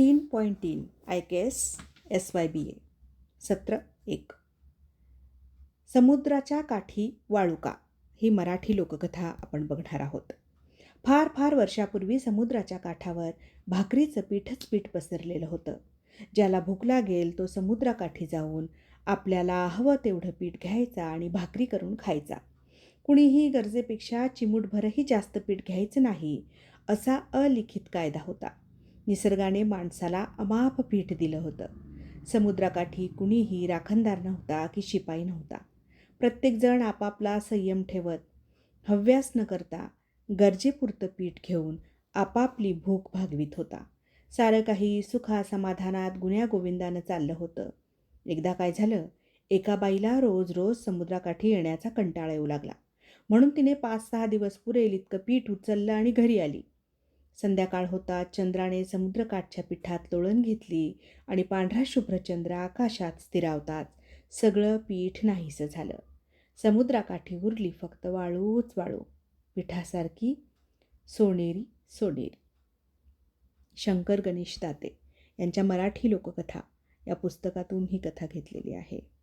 तीन पॉईंट तीन I K S S Y B A सत्र एक. समुद्राच्या काठी वाळुका ही मराठी लोककथा आपण बघणार आहोत. फार फार वर्षापूर्वी समुद्राच्या काठावर भाकरीचं पीठच पीठ पसरलेलं होतं. ज्याला भूक लागेल तो समुद्राकाठी जाऊन आपल्याला हवं तेवढं पीठ घ्यायचा आणि भाकरी करून खायचा. कुणीही गरजेपेक्षा चिमूटभरही जास्त पीठ घ्यायचं नाही असा अलिखित कायदा होता. निसर्गाने माणसाला अमाप पीठ दिलं होतं. समुद्राकाठी कुणीही राखणदार नव्हता की शिपाई नव्हता. प्रत्येकजण आपापला संयम ठेवत हव्यास न करता गरजेपुरतं पीठ घेऊन आपापली भूक भागवीत होता. सारं काही सुखा समाधानात गुण्यागोविंदानं चाललं होतं. एकदा काय झालं एका बाईला रोज रोज समुद्राकाठी येण्याचा कंटाळा येऊ लागला. म्हणून तिने पाच सहा दिवस पुरेल इतकं पीठ उचललं आणि घरी आली. संध्याकाळ होता चंद्राने समुद्रकाठच्या पिठात लोळण घेतली आणि पांढरा शुभ्र चंद्र आकाशात स्थिरावतात. सगळं पीठ नाहीसं झालं. समुद्राकाठी उरली फक्त वाळूच वाळू. पिठासारखी सोनेरी सोनेरी. शंकर गणेश दाते यांच्या मराठी लोककथा या पुस्तकातून ही कथा घेतलेली आहे.